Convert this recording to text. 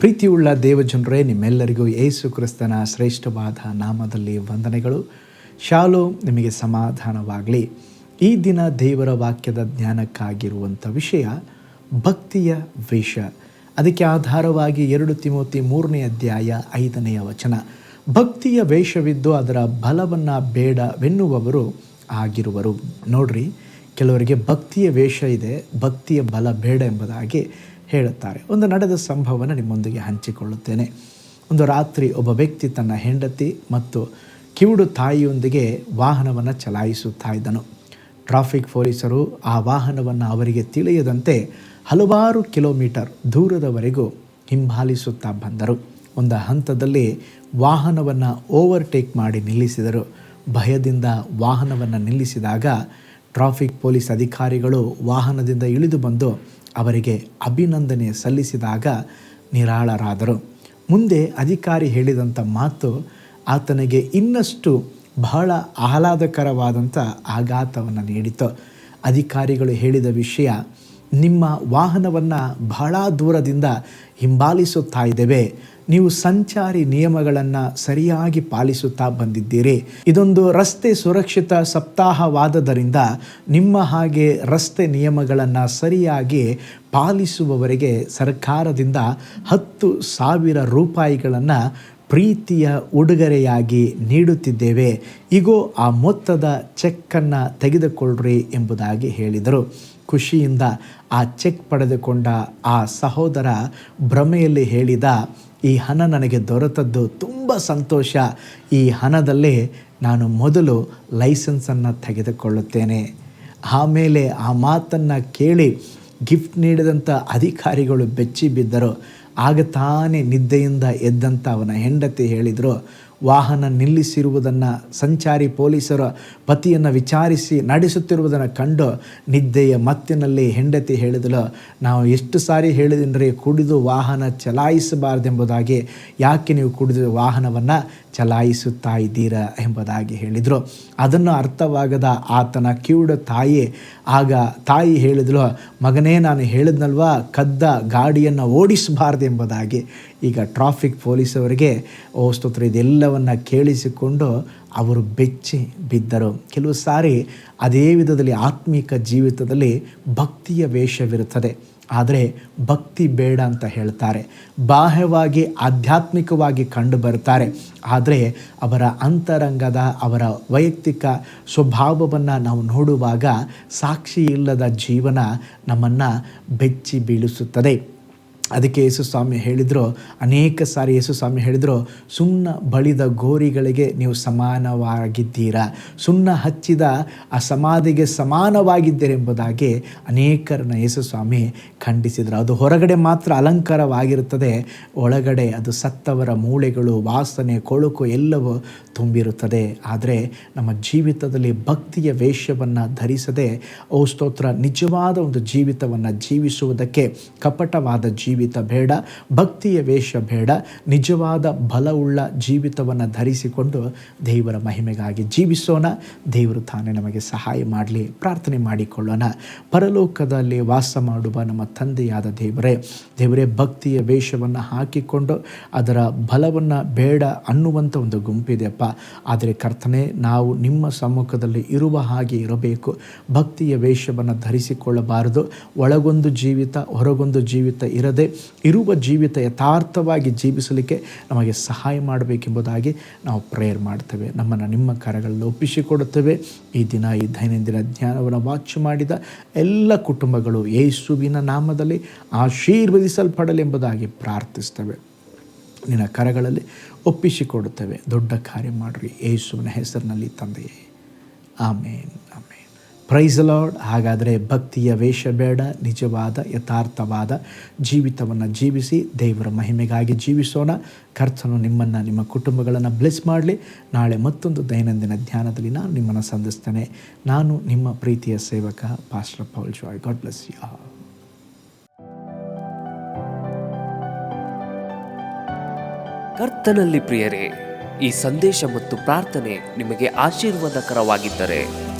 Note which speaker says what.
Speaker 1: ಪ್ರೀತಿಯುಳ್ಳ ದೇವಜನರೇ, ನಿಮ್ಮೆಲ್ಲರಿಗೂ ಯೇಸು ಕ್ರಿಸ್ತನ ಶ್ರೇಷ್ಠವಾದ ನಾಮದಲ್ಲಿ ವಂದನೆಗಳು. ಶಾಲೋ ನಿಮಗೆ ಸಮಾಧಾನವಾಗಲಿ. ಈ ದಿನ ದೇವರ ವಾಕ್ಯದ ಜ್ಞಾನಕ್ಕಾಗಿರುವಂಥ ವಿಷಯ ಭಕ್ತಿಯ ವೇಷ. ಅದಕ್ಕೆ ಆಧಾರವಾಗಿ ಎರಡು ತಿಮೋತಿ ಮೂರನೇ ಅಧ್ಯಾಯ ಐದನೆಯ ವಚನ. ಭಕ್ತಿಯ ವೇಷವಿದ್ದು ಅದರ ಬಲವನ್ನು ಬೇಡವೆನ್ನುವವರು ಆಗಿರುವರು. ನೋಡ್ರಿ, ಕೆಲವರಿಗೆ ಭಕ್ತಿಯ ವೇಷ ಇದೆ, ಭಕ್ತಿಯ ಬಲ ಬೇಡ ಎಂಬುದಾಗಿ ಹೇಳುತ್ತಾರೆ. ಒಂದು ನಡೆದ ಸಂಭವನ ನಿಮ್ಮೊಂದಿಗೆ ಹಂಚಿಕೊಳ್ಳುತ್ತೇನೆ. ಒಂದು ರಾತ್ರಿ ಒಬ್ಬ ವ್ಯಕ್ತಿ ತನ್ನ ಹೆಂಡತಿ ಮತ್ತು ಕಿವುಡು ತಾಯಿಯೊಂದಿಗೆ ವಾಹನವನ್ನು ಚಲಾಯಿಸುತ್ತಾ ಇದ್ದನು. ಟ್ರಾಫಿಕ್ ಪೊಲೀಸರು ಆ ವಾಹನವನ್ನು ಅವರಿಗೆ ತಿಳಿಯದಂತೆ ಹಲವಾರು ಕಿಲೋಮೀಟರ್ ದೂರದವರೆಗೂ ಹಿಂಬಾಲಿಸುತ್ತಾ ಬಂದರು. ಒಂದು ಹಂತದಲ್ಲಿ ವಾಹನವನ್ನು ಓವರ್ಟೇಕ್ ಮಾಡಿ ನಿಲ್ಲಿಸಿದರು. ಭಯದಿಂದ ವಾಹನವನ್ನು ನಿಲ್ಲಿಸಿದಾಗ ಟ್ರಾಫಿಕ್ ಪೊಲೀಸ್ ಅಧಿಕಾರಿಗಳು ವಾಹನದಿಂದ ಇಳಿದು ಬಂದು ಅವರಿಗೆ ಅಭಿನಂದನೆ ಸಲ್ಲಿಸಿದಾಗ ನಿರಾಳರಾದರು. ಮುಂದೆ ಅಧಿಕಾರಿ ಹೇಳಿದಂಥ ಮಾತು ಆತನಿಗೆ ಇನ್ನಷ್ಟು ಬಹಳ ಆಹ್ಲಾದಕರವಾದಂಥ ಆಘಾತವನ್ನು ನೀಡಿತು. ಅಧಿಕಾರಿಗಳು ಹೇಳಿದ ವಿಷಯ ನಿಮ್ಮ ವಾಹನವನ್ನು ಬಹಳ ದೂರದಿಂದ ಹಿಂಬಾಲಿಸುತ್ತಾ ಇದ್ದೇವೆ. ನೀವು ಸಂಚಾರಿ ನಿಯಮಗಳನ್ನು ಸರಿಯಾಗಿ ಪಾಲಿಸುತ್ತಾ ಬಂದಿದ್ದೀರಿ. ಇದೊಂದು ರಸ್ತೆ ಸುರಕ್ಷಿತ ಸಪ್ತಾಹವಾದದರಿಂದ ನಿಮ್ಮ ಹಾಗೆ ರಸ್ತೆ ನಿಯಮಗಳನ್ನು ಸರಿಯಾಗಿ ಪಾಲಿಸುವವರಿಗೆ ಸರ್ಕಾರದಿಂದ ಹತ್ತು ಸಾವಿರ ರೂಪಾಯಿಗಳನ್ನು ಪ್ರೀತಿಯ ಉಡುಗೊರೆಯಾಗಿ ನೀಡುತ್ತಿದ್ದೇವೆ. ಈಗೋ ಆ ಮೊತ್ತದ ಚೆಕ್ಕನ್ನು ತೆಗೆದುಕೊಳ್ಳ್ರಿ ಎಂಬುದಾಗಿ ಹೇಳಿದರು. ಖುಷಿಯಿಂದ ಆ ಚೆಕ್ ಪಡೆದುಕೊಂಡ ಆ ಸಹೋದರ ಭ್ರಮೆಯಲ್ಲಿ ಹೇಳಿದ, ಈ ಹಣ ನನಗೆ ದೊರೆತದ್ದು ತುಂಬ ಸಂತೋಷ. ಈ ಹಣದಲ್ಲೇ ನಾನು ಮೊದಲು ಲೈಸೆನ್ಸನ್ನು ತೆಗೆದುಕೊಳ್ಳುತ್ತೇನೆ. ಆಮೇಲೆ ಆ ಮಾತನ್ನು ಕೇಳಿ ಗಿಫ್ಟ್ ನೀಡಿದಂಥ ಅಧಿಕಾರಿಗಳು ಬೆಚ್ಚಿ ಬಿದ್ದರು ಆಗ ತಾನೇ ನಿದ್ದೆಯಿಂದ ಎದ್ದಂಥ ಅವನ ಹೆಂಡತಿ ಹೇಳಿದರು ವಾಹನ ನಿಲ್ಲಿಸಿರುವುದನ್ನು ಸಂಚಾರಿ ಪೊಲೀಸರ ಪತಿಯನ್ನು ವಿಚಾರಿಸಿ ನಡೆಸುತ್ತಿರುವುದನ್ನು ಕಂಡು ನಿದ್ದೆಯ ಮತ್ತಿನಲ್ಲಿ ಹೆಂಡತಿ ಹೇಳಿದಳು, ನಾವು ಎಷ್ಟು ಸಾರಿ ಹೇಳಿದಿನ್ರಿ ಕುಡಿದು ವಾಹನ ಚಲಾಯಿಸಬಾರ್ದೆಂಬುದಾಗಿ. ಯಾಕೆ ನೀವು ಕುಡಿದು ವಾಹನವನ್ನು ಚಲಾಯಿಸುತ್ತಾ ಇದ್ದೀರಾ ಎಂಬುದಾಗಿ ಹೇಳಿದರು. ಅದನ್ನು ಅರ್ಥವಾಗದ ಆತನ ಕಿವುಡ ತಾಯಿ, ಆಗ ತಾಯಿ ಹೇಳಿದಳು ಮಗನೇ, ನಾನು ಹೇಳಿದ್ನಲ್ವಾ, ಕದ್ದ ಗಾಡಿಯನ್ನು ಓಡಿಸಬಾರ್ದು ಎಂಬುದಾಗಿ. ಈಗ ಟ್ರಾಫಿಕ್ ಪೊಲೀಸವರಿಗೆ, ಓ ಸ್ತೋತ್ರ, ಇದೆಲ್ಲವನ್ನು ಕೇಳಿಸಿಕೊಂಡು ಅವರು ಬೆಚ್ಚಿ ಬಿದ್ದರು. ಕೆಲವು ಸಾರಿ ಅದೇ ವಿಧದಲ್ಲಿ ಆತ್ಮಿಕ ಜೀವಿತದಲ್ಲಿ ಭಕ್ತಿಯ ವೇಷವಿರುತ್ತದೆ. ಆದರೆ ಭಕ್ತಿ ಬೇಡ ಅಂತ ಹೇಳ್ತಾರೆ. ಬಾಹ್ಯವಾಗಿ, ಆಧ್ಯಾತ್ಮಿಕವಾಗಿ ಕಂಡು ಬರ್ತಾರೆ. ಆದರೆ ಅವರ ಅಂತರಂಗದ, ಅವರ ವೈಯಕ್ತಿಕ ಸ್ವಭಾವವನ್ನು ನಾವು ನೋಡುವಾಗ ಸಾಕ್ಷಿ ಇಲ್ಲದ ಜೀವನ ನಮ್ಮನ್ನು ಬೆಚ್ಚಿ ಬೀಳಿಸುತ್ತದೆ. ಅದಕ್ಕೆ ಯೇಸು ಸ್ವಾಮಿ ಹೇಳಿದರು, ಅನೇಕ ಸಾರಿ ಯೇಸು ಸ್ವಾಮಿ ಹೇಳಿದರು, ಸುಣ್ಣ ಬಳಿದ ಗೋರಿಗಳಿಗೆ ನೀವು ಸಮಾನವಾಗಿದ್ದೀರಾ? ಸುಣ್ಣ ಹಚ್ಚಿದ ಆ ಸಮಾಧಿಗೆ ಸಮಾನವಾಗಿದ್ದೀರೆಂಬುದಾಗಿ ಅನೇಕರನ್ನ ಯೇಸು ಸ್ವಾಮಿ ಖಂಡಿಸಿದರು. ಅದು ಹೊರಗಡೆ ಮಾತ್ರ ಅಲಂಕಾರವಾಗಿರುತ್ತದೆ, ಒಳಗಡೆ ಅದು ಸತ್ತವರ ಮೂಳೆಗಳು, ವಾಸನೆ, ಕೊಳುಕು ಎಲ್ಲವೂ ತುಂಬಿರುತ್ತದೆ. ಆದರೆ ನಮ್ಮ ಜೀವಿತದಲ್ಲಿ ಭಕ್ತಿಯ ವೇಷವನ್ನು ಧರಿಸದೆ, ಓ ಸ್ತೋತ್ರ, ನಿಜವಾದ ಒಂದು ಜೀವಿತವನ್ನು ಜೀವಿಸುವುದಕ್ಕೆ ಕಪಟವಾದ ಜೀವಿತ ಬೇಡ, ಭಕ್ತಿಯ ವೇಷ ಬೇಡ, ನಿಜವಾದ ಬಲವುಳ್ಳ ಜೀವಿತವನ್ನು ಧರಿಸಿಕೊಂಡು ದೇವರ ಮಹಿಮೆಗಾಗಿ ಜೀವಿಸೋಣ. ದೇವರು ತಾನೇ ನಮಗೆ ಸಹಾಯ ಮಾಡಲಿ, ಪ್ರಾರ್ಥನೆ ಮಾಡಿಕೊಳ್ಳೋಣ. ಪರಲೋಕದಲ್ಲಿ ವಾಸ ಮಾಡುವ ನಮ್ಮ ತಂದೆಯಾದ ದೇವರೇ ದೇವರೇ ಭಕ್ತಿಯ ವೇಷವನ್ನು ಹಾಕಿಕೊಂಡು ಅದರ ಬಲವನ್ನು ಬೇಡ ಅನ್ನುವಂಥ ಒಂದು ಗುಂಪಿದೆಯಪ್ಪ. ಆದರೆ ಕರ್ತನೆ, ನಾವು ನಿಮ್ಮ ಸಮ್ಮುಖದಲ್ಲಿ ಇರುವ ಹಾಗೆ ಇರಬೇಕು. ಭಕ್ತಿಯ ವೇಷವನ್ನು ಧರಿಸಿಕೊಳ್ಳಬಾರದು. ಒಳಗೊಂದು ಜೀವಿತ, ಹೊರಗೊಂದು ಜೀವಿತ ಇರದೆ ಇರುವ ಜೀವಿತ ಯಥಾರ್ಥವಾಗಿ ಜೀವಿಸಲಿಕ್ಕೆ ನಮಗೆ ಸಹಾಯ ಮಾಡಬೇಕೆಂಬುದಾಗಿ ನಾವು ಪ್ರೇಯರ್ ಮಾಡ್ತೇವೆ. ನಮ್ಮನ್ನು ನಿಮ್ಮ ಕರಗಳಲ್ಲಿ ಒಪ್ಪಿಸಿಕೊಡುತ್ತೇವೆ. ಈ ದಿನ, ಈ ದೈನಂದಿನ ಜ್ಞಾನವನ್ನು ವಾಚ್ ಮಾಡಿದ ಎಲ್ಲ ಕುಟುಂಬಗಳು ಯೇಸುವಿನ ನಾಮದಲ್ಲಿ ಆಶೀರ್ವದಿಸಲ್ಪಡಲೆಂಬುದಾಗಿ ಪ್ರಾರ್ಥಿಸ್ತೇವೆ. ನಿನ್ನ ಕರಗಳಲ್ಲಿ ಒಪ್ಪಿಸಿಕೊಡುತ್ತೇವೆ. ದೊಡ್ಡ ಕಾರ್ಯ ಮಾಡಿರಿ. ಯೇಸುವಿನ ಹೆಸರಿನಲ್ಲಿ ತಂದೆಯೇ. ಆಮೇನ್. ಪ್ರೈಸ್ ಲಾರ್ಡ್ ಹಾಗಾದರೆ ಭಕ್ತಿಯ ವೇಷ ಬೇಡ, ನಿಜವಾದ, ಯಥಾರ್ಥವಾದ ಜೀವಿತವನ್ನು ಜೀವಿಸಿ ದೇವರ ಮಹಿಮೆಗಾಗಿ ಜೀವಿಸೋಣ. ಕರ್ತನು ನಿಮ್ಮನ್ನು, ನಿಮ್ಮ ಕುಟುಂಬಗಳನ್ನು ಬ್ಲೆಸ್ ಮಾಡಲಿ. ನಾಳೆ ಮತ್ತೊಂದು ದೈನಂದಿನ ಧ್ಯಾನದಲ್ಲಿ ನಾನು ನಿಮ್ಮನ್ನು ಸಂಧಿಸ್ತೇನೆ. ನಾನು ನಿಮ್ಮ ಪ್ರೀತಿಯ ಸೇವಕ pastor Paul Joy God bless you
Speaker 2: ಕರ್ತನಲ್ಲಿ ಪ್ರಿಯರೇ, ಈ ಸಂದೇಶ ಮತ್ತು ಪ್ರಾರ್ಥನೆ ನಿಮಗೆ ಆಶೀರ್ವಾದಕರವಾಗಿದ್ದರೆ